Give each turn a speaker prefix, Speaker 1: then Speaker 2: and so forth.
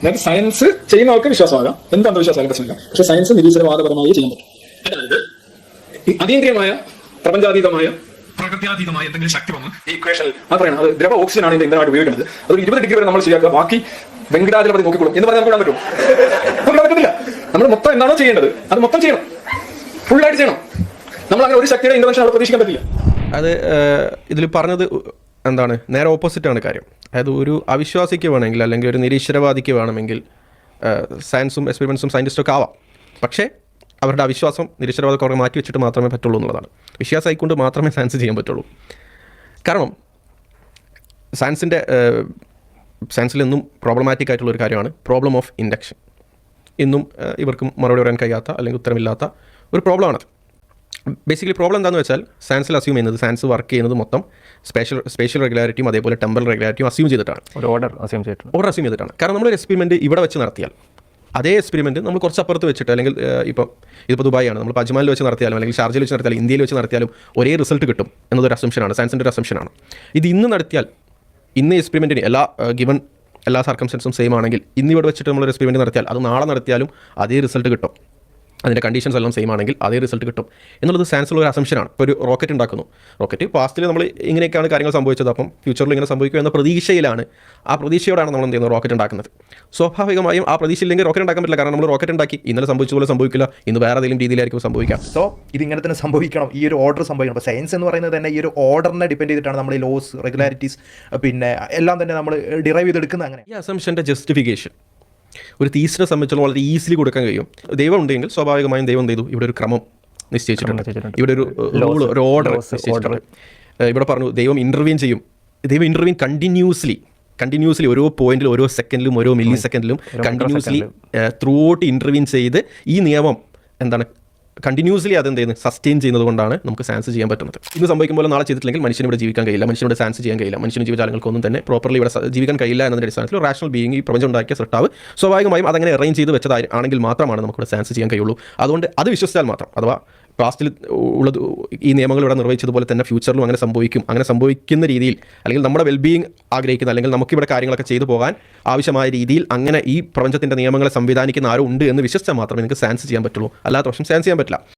Speaker 1: അതായത് സയൻസ് ചെയ്യുന്ന ആൾക്ക് വിശ്വാസമാകാം? എന്ത് അന്ധവിശ്വാസമാകാം പ്രശ്നമില്ല പക്ഷെ സയൻസ് നിരീശ്വരവാദപരമായി ചെയ്യാൻ പറ്റും അതായത് ഈ അതീന്ദ്രിയമായ പ്രപഞ്ചാതീതമായ പ്രകൃത്യാതീതമായ എന്തെങ്കിലും ശക്തി വന്ന് ഈ ആ പറയണം. അത് ദ്രവ ഓക്സിജൻ ആണ് ഇന്ധനമായിട്ട് ഉപയോഗിക്കുന്നത്. അത് ഇരുപത് ഡിഗ്രി വരെ നമ്മൾ ശരിയാക്കുക. ബാക്കി വെങ്കടാചലപതി നോക്കിക്കൊള്ളും എന്ന് പറഞ്ഞാൽ നമുക്ക് പറ്റും നമുക്ക് നമ്മൾ മൊത്തം എന്താണോ ചെയ്യേണ്ടത് അത് മൊത്തം ചെയ്യണം. ഫുള്ളായിട്ട് ചെയ്യണം. നമ്മൾ അങ്ങനെ ഒരു ശക്തിയുടെ ഇന്റർവെൻഷൻ അവിടെ പ്രതീക്ഷിക്കാൻ പറ്റില്ല.
Speaker 2: അത് ഇതിൽ പറഞ്ഞത് എന്താണ് നേരെ ഓപ്പോസിറ്റ് ആണ് കാര്യം. അതായത് ഒരു അവിശ്വാസിക്ക് വേണമെങ്കിൽ അല്ലെങ്കിൽ ഒരു നിരീശ്വരവാദിക്ക് വേണമെങ്കിൽ സയൻസും എക്സ്പെരിമെൻസും സയന്റിസ്റ്റും ഒക്കെ ആവാം. പക്ഷേ അവരുടെ അവിശ്വാസം നിരീശ്വരവാദം കുറേ മാറ്റി വെച്ചിട്ട് മാത്രമേ പറ്റുള്ളൂ എന്നുള്ളതാണ്. വിശ്വാസമായിക്കൊണ്ട് മാത്രമേ സയൻസ് ചെയ്യാൻ പറ്റുള്ളൂ. കാരണം സയൻസിന്റെ സയൻസിൽ എന്നും പ്രോബ്ലമാറ്റിക് ആയിട്ടുള്ള ഒരു കാര്യമാണ് പ്രോബ്ലം ഓഫ് ഇൻഡക്ഷൻ ഇന്നും ഇവർക്ക് മറുപടി പറയാൻ കഴിയാത്ത അല്ലെങ്കിൽ ഉത്തരമില്ലാത്ത ഒരു പ്രോബ്ലമാണത് ബേസിക്കലി പ്രോബ്ലം എന്താണെന്ന് വെച്ചാൽ സാൻസിൽ അസ്യൂം ചെയ്യുന്നത് സാൻസ് വർക്ക് ചെയ്യുന്നത് മൊത്തം സ്പെഷ്യൽ സ്പെഷ്യൽ റെഗുലാരിറ്റിയും അതേപോലെ ടെമ്പറൽ റെഗുലാരിറ്റിയും അസ്യൂം ചെയ്തിട്ടാണ്.
Speaker 3: ഒരു ഓർഡർ അസ്യൂം ചെയ്തിട്ടുണ്ട്.
Speaker 2: ഓർഡർ അസ്യൂം ചെയ്തിട്ടാണ്. കാരണം നമ്മളൊരു എക്സ്പെരിമെന്റ് ഇവിടെ വെച്ച് നടത്തിയാൽ അതേ എക്സ്പെരിമെന്റ് നമ്മൾ കുറച്ച് അപ്പുറത്ത് വെച്ചിട്ട് അല്ലെങ്കിൽ ഏഹ്, ഇപ്പം ഇതിപ്പോൾ ദുബായാണ് നമ്മൾ അജ്മാനിൽ വെച്ച് നടത്തിയാലും അല്ലെങ്കിൽ ഷാർജയിൽ വെച്ച് നടത്തിയാലും ഇന്ത്യയിൽ വെച്ച് നടത്തിയാലും ഒരേ റിസൾട്ട് കിട്ടും എന്നതൊരു അസംഷനാണ് സയൻസിന്റെ ഒരു അസംഷനാണ് ഇത് ഇന്ന് നടത്തിയാൽ ഇന്ന് എക്സ്പെരിമെന്റിന് എല്ലാ ഗിവൺ എല്ലാ സർക്കംസ്റ്റൻസും സെയിം ആണെങ്കിൽ ഇന്ന് ഇവിടെ വെച്ചിട്ട് നമ്മളൊരു എക്സ്പെരിമെന്റ് നടത്തിയാൽ അത് നാളെ നടത്തിയാലും അതേ റിസൾട്ട് കിട്ടും. അതിന്റെ കണ്ടീഷൻസ് എല്ലാം സെയിം ആണെങ്കിൽ അതേ റിസൾട്ട് കിട്ടും. എന്നുള്ളത് സയൻസിലുള്ള ഒരു അസംഷനാണ് ഇപ്പോൾ ഒരു റോക്കറ്റ് ഉണ്ടാക്കുന്നു. റോക്കറ്റ് പാസ്റ്റിൽ നമ്മൾ ഇങ്ങനെയൊക്കെയാണ് കാര്യങ്ങൾ സംഭവിച്ചത്. അപ്പം ഫ്യൂച്ചറിൽ ഇങ്ങനെ സംഭവിക്കും എന്ന പ്രതീക്ഷയിലാണ്. ആ പ്രതീക്ഷയോടാണ് നമ്മൾ എന്ത് ചെയ്യുന്നത് റോക്കറ്റ് ഉണ്ടാക്കുന്നത്. സ്വാഭാവികമായും ആ പ്രതീക്ഷയില്ലെങ്കിൽ റോക്കറ്റ് ഉണ്ടാക്കാൻ പറ്റില്ല. കാരണം നമ്മൾ റോക്കറ്റ് ഉണ്ടാക്കി. ഇന്നലെ സംഭവിച്ച പോലെ സംഭവിക്കില്ല. ഇന്ന് വേറെ ഏതെങ്കിലും രീതിയിലായിരിക്കും സംഭവിക്കാം.
Speaker 4: സോ ഇതിങ്ങനെ തന്നെ സംഭവിക്കണം. ഈ ഒരു ഓർഡർ സംഭവിക്കണം. അപ്പോൾ സയൻസ് എന്ന് പറയുന്നത് തന്നെ ഈ ഒരു ഓർഡറിനെ ഡിപെൻഡ് ചെയ്തിട്ടാണ് നമ്മൾ ഈ ലോസ് റെഗുലാരിറ്റീസ് പിന്നെ എല്ലാം തന്നെ നമ്മൾ ഡിറൈവ് ചെയ്തെടുക്കുന്നത് അങ്ങനെ.
Speaker 2: ഈ അസംഷന്റെ ജസ്റ്റിഫിക്കേഷൻ ഒരു തീസിനെ സംബന്ധിച്ചുള്ള വളരെ ഈസിലി കൊടുക്കാൻ കഴിയും. ദൈവം ഉണ്ടെങ്കിൽ സ്വാഭാവികമായും ദൈവം ചെയ്തു? ഇവിടെ ഒരു ക്രമം നിശ്ചയിച്ചിട്ടുണ്ട്. ഇവിടെ ഒരു റൂൾ ഒരു ഓർഡർ നിശ്ചയിച്ചിട്ടുണ്ട്. ഇവിടെ പറഞ്ഞു ദൈവം ഇന്റർവ്യൂൻ ചെയ്യും. ദൈവം ഇന്റർവ്യൂൻ കണ്ടിന്യൂസ്ലി കണ്ടിന്യൂസ്ലി ഓരോ പോയിന്റിലും ഓരോ സെക്കൻഡിലും ഓരോ മില്ലി സെക്കൻഡിലും കണ്ടിന്യൂസ്ലി ത്രൂ ഔട്ട് ഇന്റർവ്യൂൻ ചെയ്ത് ഈ നിയമം എന്താണ് കണ്ടിന്യൂസ്ലി അത് എന്ത് ചെയ്യുന്നത് സസ്റ്റെയിൻ ചെയ്യുന്നത് കൊണ്ടാണ് നമുക്ക് സാൻസ് ചെയ്യാൻ പറ്റുന്നത്. ഇന്ന് സംഭവിക്കുമ്പോൾ നാളെ ചെയ്തിട്ടില്ലെങ്കിൽ മനുഷ്യന് ഇവിടെ ജീവിക്കാൻ കഴിയില്ല. മനുഷ്യനോട് സാൻസ് ചെയ്യാൻ കഴിയില്ല. മനുഷ്യന് ജീവജാലങ്ങൾക്കൊന്നും തന്നെ പ്രോപ്പർലി ഇവിടെ ജീവിക്കാൻ കഴിയില്ല എന്നതിന്റെ അടിസ്ഥാനത്തിൽ റാഷണൽ ബീയിങ് ഈ പ്രപഞ്ചം ഉണ്ടാക്കിയ സൃഷ്ടാവ് സ്വാഭാവികമായും അതങ്ങനെ അറേഞ്ച് ചെയ്ത് വെച്ചതായി ആണെങ്കിൽ മാത്രമാണ് നമുക്കിവിടെ സാൻസ് ചെയ്യാൻ കഴിയുള്ളൂ. അതുകൊണ്ട് അത് വിശ്വസിച്ചാൽ മാത്രം അഥവാ പാസ്റ്റിൽ ഉള്ളത് ഈ നിയമങ്ങൾ ഇവിടെ നിർവഹിച്ചതുപോലെ തന്നെ ഫ്യൂച്ചറിലും അങ്ങനെ സംഭവിക്കും. അങ്ങനെ സംഭവിക്കുന്ന രീതിയിൽ അല്ലെങ്കിൽ നമ്മുടെ വെൽബീയിങ് ആഗ്രഹിക്കുന്ന അല്ലെങ്കിൽ നമുക്കിവിടെ കാര്യങ്ങളൊക്കെ ചെയ്തു പോകാൻ ആവശ്യമായ രീതിയിൽ അങ്ങനെ ഈ പ്രപഞ്ചത്തിന്റെ നിയമങ്ങളെ സംവിധാനിക്കുന്ന ആരും ഉണ്ട് എന്ന് വിശ്വസിച്ചാൽ മാത്രമേ നിങ്ങൾക്ക് സാൻസ് ചെയ്യാൻ പറ്റുള്ളൂ. അല്ലാത്ത പക്ഷം സാൻസ് ചെയ്യാൻ പറ്റില്ല.